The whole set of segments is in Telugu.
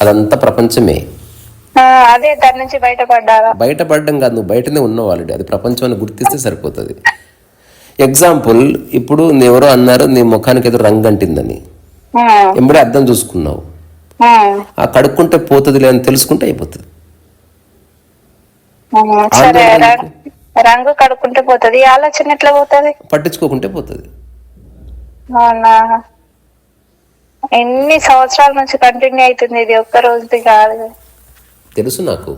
అదంతా ప్రపంచమే. అదే దాని నుంచి బయటపడ్డారా బయటపడడం కాదు నువ్వు బయటనే ఉన్నావు ఆల్రెడీ అది ప్రపంచం అని గుర్తిస్తే సరిపోతుంది. ఎగ్జాంపుల్ ఇప్పుడు ఎవరో అన్నారు నీ ముఖానికి ఏదో రంగు అంటిందని. ఎంబడే అర్థం చూసుకున్నావు. ఆ, కడుక్కుంటే పోతుందిలే అని తెలుసుకుంటే అయిపోతుంది. రంగు కడుక్కుంటే పోతుంది ఆలోచన ఎట్లా పోతుంది? పట్టించుకోకుంటే పోతుంది. ఎన్ని సంవత్సరాల నుంచి కంటిన్యూ అవుతుంది ఇది ఒక్క రోజుది కాదు. తెలుసు నాకు.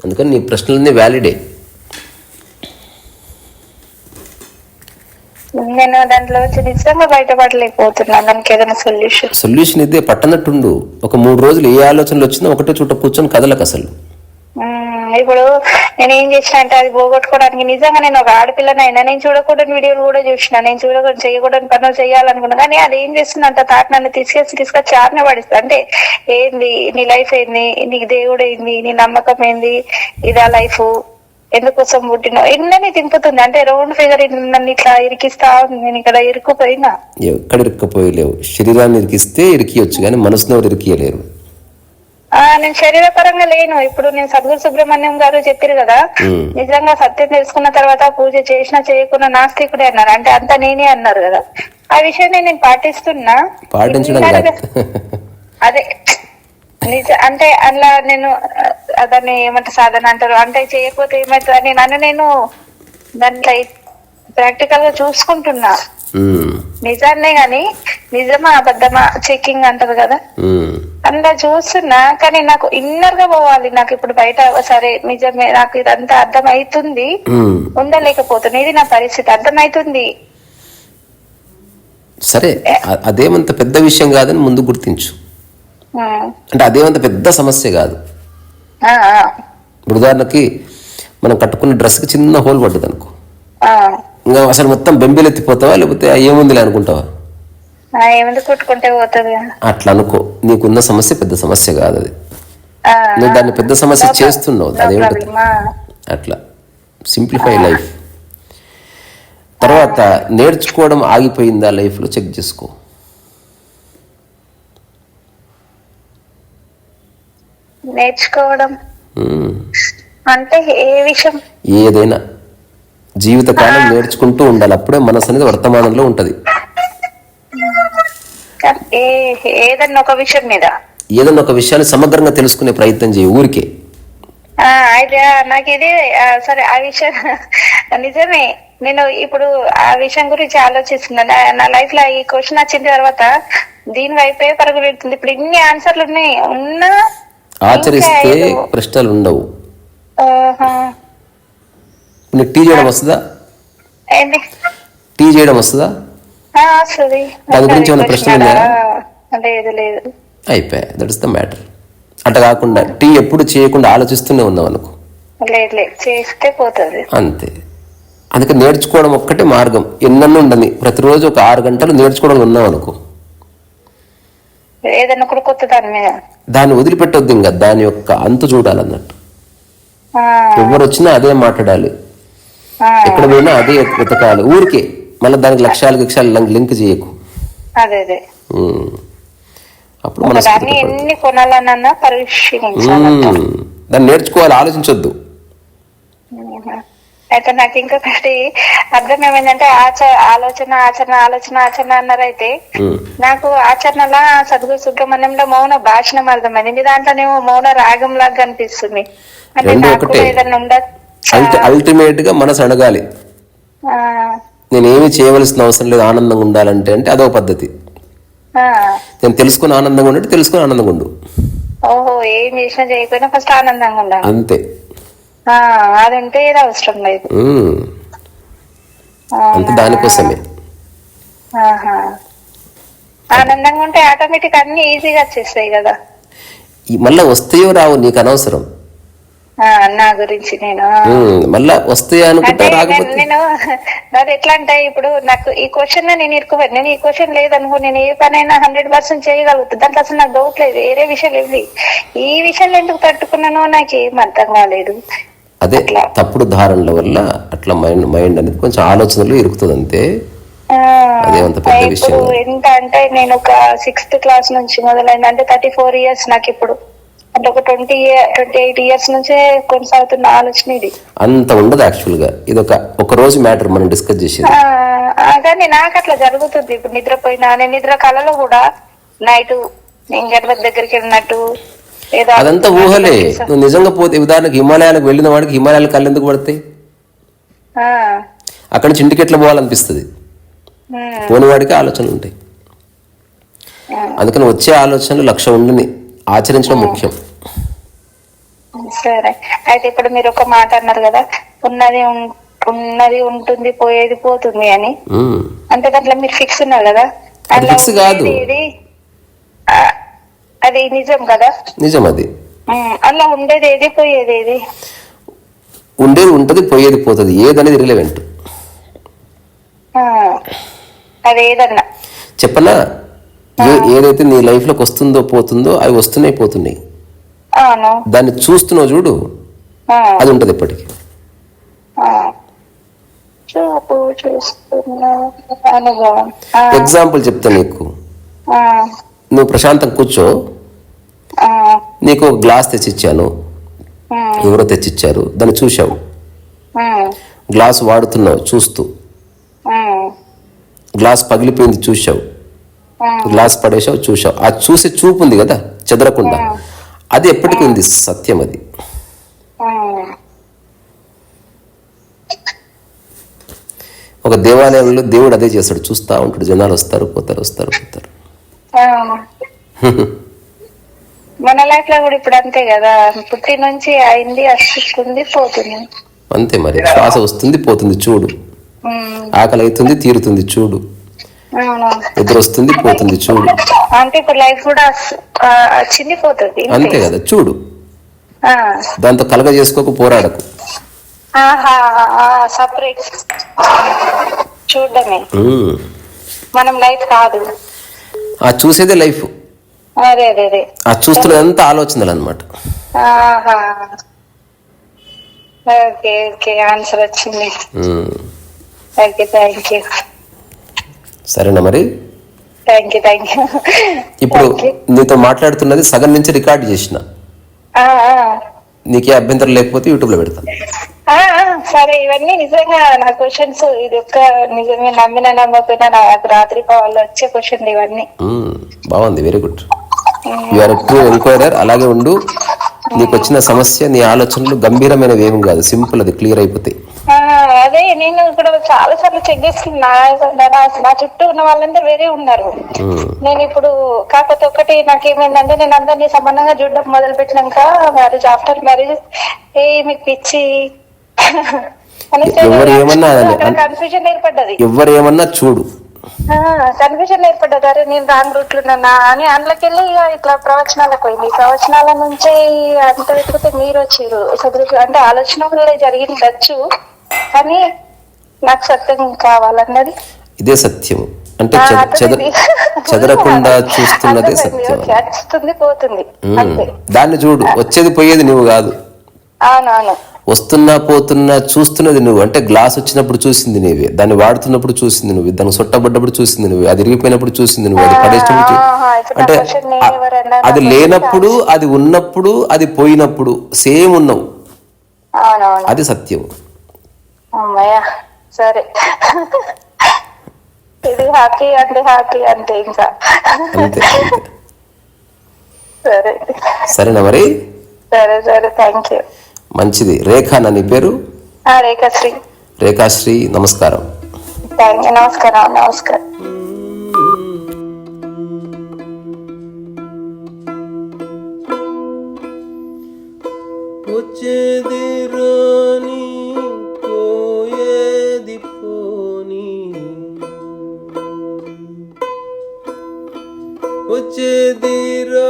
అందుకని నీ ప్రశ్నలన్నీ వ్యాలిడే నేను దాంట్లో నిజంగా బయటపడలేకపోతున్నా దానికి ఏదైనా సొల్యూషన్ సొల్యూషన్ ఇదే పట్టనట్టుండు. ఒక మూడు రోజులు ఏ ఆలోచనలు వచ్చినా ఒకటే చోట కూర్చొని కదలకు అసలు ఇప్పుడు నేను ఏం చేసిన అంటే అది పోగొట్టుకోవడానికి. నిజంగా నేను ఒక ఆడపిల్లనైనా నేను చూడకూడని వీడియోలు కూడా చూసిన నేను చూడకూడదు చేయకూడని పనులు చేయాలనుకున్నా కానీ అది ఏం చేస్తుందంట తాట నన్ను తీసుకొచ్చి తీసుకొచ్చి ఆటనే పడిస్తా అంటే ఏంది? నీ లైఫ్ ఏంది? నీకు దేవుడు ఏంది? నీ నమ్మకం ఏంది? ఇదా లైఫ్? ఎందుకోసం పుట్టినావు? ఎన్నని తింపుతుంది. అంటే రౌండ్ ఫిగర్ నన్ను ఇట్లా ఇరికిస్తా ఉంది. నేను ఇక్కడ ఇరుక్కుపోయినా. ఎక్కడ ఇరుక్కుపోయలేవు. శరీరాన్ని ఇరికిస్తే ఇరికియొచ్చు కానీ మనసులో ఇరికియలేరు. ఆ నేను శరీరపరంగా లేను. ఇప్పుడు నేను సద్గురు సుబ్రహ్మణ్యం గారు చెప్పారు కదా. నిజంగా సత్యం తెలుసుకున్న తర్వాత పూజ చేసినా చేయకున్నా నాస్తికుడే అన్నారు. అంటే అంతా నేనే అన్నారు కదా. ఆ విషయాన్ని నేను పాటిస్తున్నా. అదే నిజ అంటే అలా నేను దాన్ని ఏమంటారు సాధన అంటారు. అంటే చేయకపోతే ఏమవుతుంది అని నన్ను నేను దాంట్లో ప్రాక్టికల్గా చూసుకుంటున్నా నిజాన్నే గాని నిజమా అబద్ధమా చెకింగ్ అంటారు కదా. అందులో చూస్తున్నా కానీ నాకు ఇన్నర్గా పోవాలి. నాకు ఇప్పుడు బయట సరే నిజమే నాకు ఇదంతా అర్థమైతుంది. ఉమ్. ఉండలేకపోతున్నా. ఇది నా పరిస్థితి. అర్థమైతుంది. సరే అదేమంత పెద్ద విషయం కాదని ముందు గుర్తించు. అంటే అదేమంత పెద్ద సమస్య కాదు. ఇప్పుడు ఉదాహరణకి మనం కట్టుకున్న డ్రెస్కి చిన్న హోల్ పడ్డది అనుకో. ఇంకా అసలు మొత్తం బెంబెలెత్తిపోతావా లేకపోతే "ఆ, ఏముందిలే అనుకుంటావా? అట్లా అనుకో. నీకున్న సమస్య పెద్ద సమస్య కాదు అది. నువ్వు దాన్ని పెద్ద సమస్య చేస్తున్నావు. అదేమిటి. అట్లా. సింప్లిఫై లైఫ్ తర్వాత నేర్చుకోవడం ఆగిపోయిందా లైఫ్లో? చెక్ చేసుకో. నేర్చుకోవడం. అంటే ఏ విషయం? ఏదైనా. జీవితకాలం నేర్చుకుంటూ ఉండాలి. అప్పుడే మనసు అనేది వర్తమానంలో ఉంటుంది. ఏదన్నా ఒక విషయం మీద? ఏదైనా ఒక విషయాన్ని సమగ్రంగా తెలుసుకునే ప్రయత్నం చేయి ఊరికే. ఆ, అయితే నాకు ఇది సరే ఆ విషయం నిజమే. నేను ఇప్పుడు ఆ విషయం గురించి ఆలోచిస్తున్నా. నా- నా లైఫ్లో ఈ క్వశ్చన్ వచ్చిన తర్వాత దీని వైపే పరుగు పెడుతుంది. ఇప్పుడు ఇన్ని ఆన్సర్లు ఉన్నాయి. ఉన్నా ఆచరిస్తే ప్రశ్నలు ఉండవు. నీకు టీ చేయడం వస్తుందా? ఏంటి? టీ చేయడం వస్తుంది? దాని గురించి ఏమైనా లేదు లేదు. అయిపోయా దట్ ఇస్ ద మ్యాటర్ అట్లా కాకుండా టీ ఎప్పుడు చేయకుండా ఆలోచిస్తూనే ఉన్నాం అనుకో. చేస్తే పోతుంది. అంతే. అందుకే నేర్చుకోవడం ఒక్కటే మార్గం. ఎన్నెన్నో ఉండని ప్రతిరోజు ఒక ఆరు గంటలు నేర్చుకోవడం ఉన్నాం అనుకో. దాన్ని వదిలిపెట్టొద్దు ఇంకా. దాని యొక్క అంతు చూడాలన్నట్టు. ఎవరు వచ్చినా అదే మాట్లాడాలి. ఎక్కడ పోయినా అదే వెతకాలి. ఊరికే. మళ్ళీ దానికి లక్ష్యాలు గిక్షాలు లింక్ చేయకు. అదే అదే. అప్పుడు దాన్ని ఎన్ని కొనాలన్నా పరిశీలించాలి. దాన్ని నేర్చుకోవాలి ఆలోచించొద్దు. అయితే నాకు ఇంకొకటి అర్థం ఏమైందంటే ఆచ ఆలోచన ఆచరణ ఆలోచన ఆచరణ అన్నారైతే. నాకు ఆచరణలో సద్గురు సుబ్రహ్మణ్యంలో మౌన భాషణం అర్థమైంది. మీ దాంట్లోనేమో మౌన రాగం లాగా కనిపిస్తుంది అంటే నాకు. ఏదన్నా ఉండదు అల్టి అల్టిమేట్గా మనసు అడగాలి. నేను ఏమి చేయవలసిన అవసరం లేదు ఆనందంగా ఉండాలంటే అంటే అదో పద్ధతి. నేను తెలుసుకుని ఆనందంగా ఉంటే తెలుసుకుని ఆనందంగా ఉండు. ఓహో ఏం చేసినా చేయకపోయినా ఫస్ట్ ఆనందంగా ఉండాలి. అంతే. ఆ, అది ఉంటే ఏది అవసరం లేదు. అంత దానికోసమే. ఆనందంగా ఉంటే ఆటోమేటిక్ అన్ని ఈజీగా వచ్చేస్తాయి కదా. మళ్ళా వస్తాయో రావు నీకు అనవసరం. నా గురించి నేను. మళ్ళా వస్తాయా అనుకుంటా రాకపోతే? నేను నాది ఎట్లా అంటే ఇప్పుడు నాకు ఈ క్వశ్చన్ నేను ఇరుకుపోయి నేను ఈ క్వశ్చన్ లేదనుకో నేను ఏ పనైనా హండ్రెడ్ పర్సెంట్ చేయగలుగుతాను దాంట్లో అసలు నాకు డౌట్ లేదు వేరే విషయాలు ఇవి ఈ విషయంలో ఎందుకు తట్టుకున్నానో నాకు ఏం అర్థం కాలేదు. అదే తప్పుడు ధారణల వల్ల అట్లా మైండ్ మైండ్ అనేది కొంచెం ఆలోచనలు ఇరుకుతుంది అంతే. ఎంత అంటే నేను ఒక సిక్స్త్ క్లాస్ నుంచి మొదలైంది అంటే థర్టీ ఫోర్ ఇయర్స్ నాకు ఇప్పుడు. అంటే ఒక ట్వంటీ ట్వంటీ ఎయిట్ ఇయర్స్ నుంచే కొనసాగుతున్న ఆలోచన ఇది. అంత ఉండదు యాక్చువల్గా ఇది ఒక ఒక రోజు మ్యాటర్ మనం డిస్కస్ చేసేది. కానీ నాకు అట్లా జరుగుతుంది. ఇప్పుడు నిద్రపోయినా నేను నిద్ర కళలో కూడా నైట్ నేను గణపతి దగ్గరికి వెళ్ళినట్టు ఏదో అదంతా ఊహలే. నువ్వు నిజంగా పోతే ఉదాహరణకు హిమాలయాలకు వెళ్ళిన వాడికి హిమాలయాల కళ్ళు ఎందుకు పడతాయి? అక్కడి నుంచి ఇంటికి ఎట్లా పోవాలనిపిస్తుంది పోని వాడికి ఆలోచనలు ఉంటాయి. అందుకని వచ్చే ఆలోచనలు లక్ష ఉండని. ఆచరించడం ముఖ్యం. సరే. అయితే ఇప్పుడు మీరు ఒక మాట అన్నారు కదా ఉన్నది ఉన్నది ఉంటుంది పోయేది పోతుంది అని. అంటే దాంట్లో మీరు ఫిక్స్ ఉన్నారు కదా? fix కాదు. అది నిజం కదా? నిజం అది. అందులో ఉండేది ఏది పోయేది ఏది? ఉండేది ఉంటుంది పోయేది పోతుంది. ఏదనేది రిలవెంట్ ఆ, అది ఏదన్నా? చెప్పనా? ఏ ఏదైతే నీ లైఫ్లోకి వస్తుందో పోతుందో అవి వస్తున్నాయి పోతున్నాయి. దాన్ని చూస్తున్నావు చూడు అది ఉంటుంది ఆ, ఎగ్జాంపుల్ చెప్తా నీకు. నువ్వు ప్రశాంతం కూర్చో. నీకు ఒక గ్లాస్ తెచ్చిచ్చాను. ఎవరో తెచ్చిచ్చారు. దాన్ని చూసావు గ్లాస్ వాడుతున్నావు చూస్తూ. గ్లాస్ పగిలిపోయింది చూసావు. గ్లాస్ పడేసావు చూసావు. ఆ చూసే చూపు ఉంది కదా చెదరకుండా. అది ఎప్పటికీ ఉంది? సత్యం అది. ఒక దేవాలయంలో దేవుడు అదే చేస్తాడు. చూస్తా ఉంటాడు. జనాలు వస్తారు పోతారు వస్తారు పోతారు. మన లైఫ్లో కూడా ఇప్పుడు అంతే కదా. పుట్టి నుంచి అయింది వస్తుంది పోతుంది. అంతే మరి. శ్వాస వస్తుంది పోతుంది. చూడు. ఆకలి అవుతుంది తీరుతుంది. చూడు. నిద్ర వస్తుంది పోతుంది చూడు. అంటే ఇప్పుడు లైఫ్ కూడా వచ్చింది పోతుంది అంతే కదా చూడు. ఆ, దాంతో కలగ చేసుకోక పోరాడకు. ఆహా సపరేట్. చూడడమే. ఉమ్. మనం లైఫ్ కాదు. ఆ చూసేదే లైఫ్. అదే అదే అదే. ఆ చూస్తున్నదంతా ఆలోచనలు అనమాట ఆహా. ఓకే ఓకే ఆన్సర్ వచ్చింది. ఓకే థ్యాంక్ యూ సరేనా మరి? ఇప్పుడు నీతో మాట్లాడుతున్నది సగం నుంచి రికార్డ్ చేసిన. నీకే అభ్యంతరం లేకపోతే యూట్యూబ్లో పెడతాను. సరే ఇవన్నీ నిజంగా నా క్వశ్చన్స్ ఇది ఒక్క నిజంగా నమ్మిన నమ్మకపోయినా నాకు రాత్రి కావాలి వచ్చే క్వశ్చన్ ఇవన్నీ. బాగుంది very good you are true enquirer అలాగే ఉండు. నీకు వచ్చిన సమస్య నీ ఆలోచనలు గంభీరమైనవి ఏమి కాదు సింపుల్ అది క్లియర్ అయిపోతాయి. అదే నేను ఇక్కడ చాలా సార్లు చెక్ చేసుకున్నా. నా చుట్టూ ఉన్న వాళ్ళందరూ వేరే ఉన్నారు. మ్మ్. నేను ఇప్పుడు కాకపోతే ఒకటి నాకేమైందంటే నేను అందరినీ సమానంగా చూడడం మొదలు పెట్టినాక మ్యారేజ్ ఆఫ్టర్ మ్యారేజ్ ఏ మీకు పిచ్చి? ఎవరు ఏమన్నా అనని. కన్ఫ్యూజన్ ఏర్పడ్డది. ఎవరు ఏమన్నా చూడు. కన్ఫ్యూజన్ ఏర్పడ్డది. అరే నేను రాంగ్ రూట్ ఉన్నా అని అందులోకెళ్ళి ఇట్లా ప్రవచనాలకు పోయింది. ప్రవచనాల నుంచే అంత లేకపోతే మీరు వచ్చారు. అంటే ఆలోచన వల్ల జరిగిందచ్చు కానీ నాకు సత్యం కావాలన్నది. ఇదే సత్యము అంటే. చెదరకుండా చూస్తున్నదే. సత్యం వస్తుంది పోతుంది. దాన్ని చూడు వచ్చేది పోయేది నువ్వు కాదు. వస్తున్నా పోతున్నా చూస్తున్నది నువ్వు. అంటే గ్లాస్ వచ్చినప్పుడు చూసింది నీవే. దాన్ని వాడుతున్నప్పుడు చూసింది నువ్వు. దాన్ని సొట్టబడ్డప్పుడు చూసింది నువ్వు. అది ఇరిగిపోయినప్పుడు చూసింది నువ్వు. అది పడేసినప్పుడు అంటే అది లేనప్పుడు అది ఉన్నప్పుడు అది పోయినప్పుడు సేమ్ ఉన్నావు. అది సత్యం. అమ్మయ్య సరే. ఇది హ్యాపీ అంటే హ్యాపీ అంటే ఇంకా. సరే. సరేనా మరి? సరే సరే థ్యాంక్ యూ మంచిది. రేఖ నా నీ పేరు? రేఖశ్రీ. రేఖాశ్రీ నమస్కారం. థ్యాంక్ యూ నమస్కారం నమస్కారం. వచ్చేది వచ్చేదిరా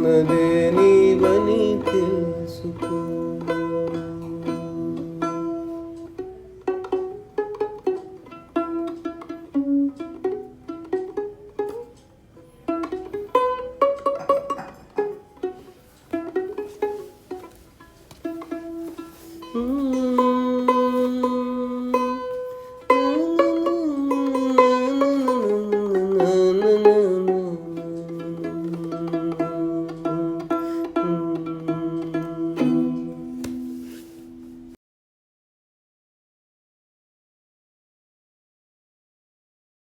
ఉన్నదే నీవని తెలుసుకో.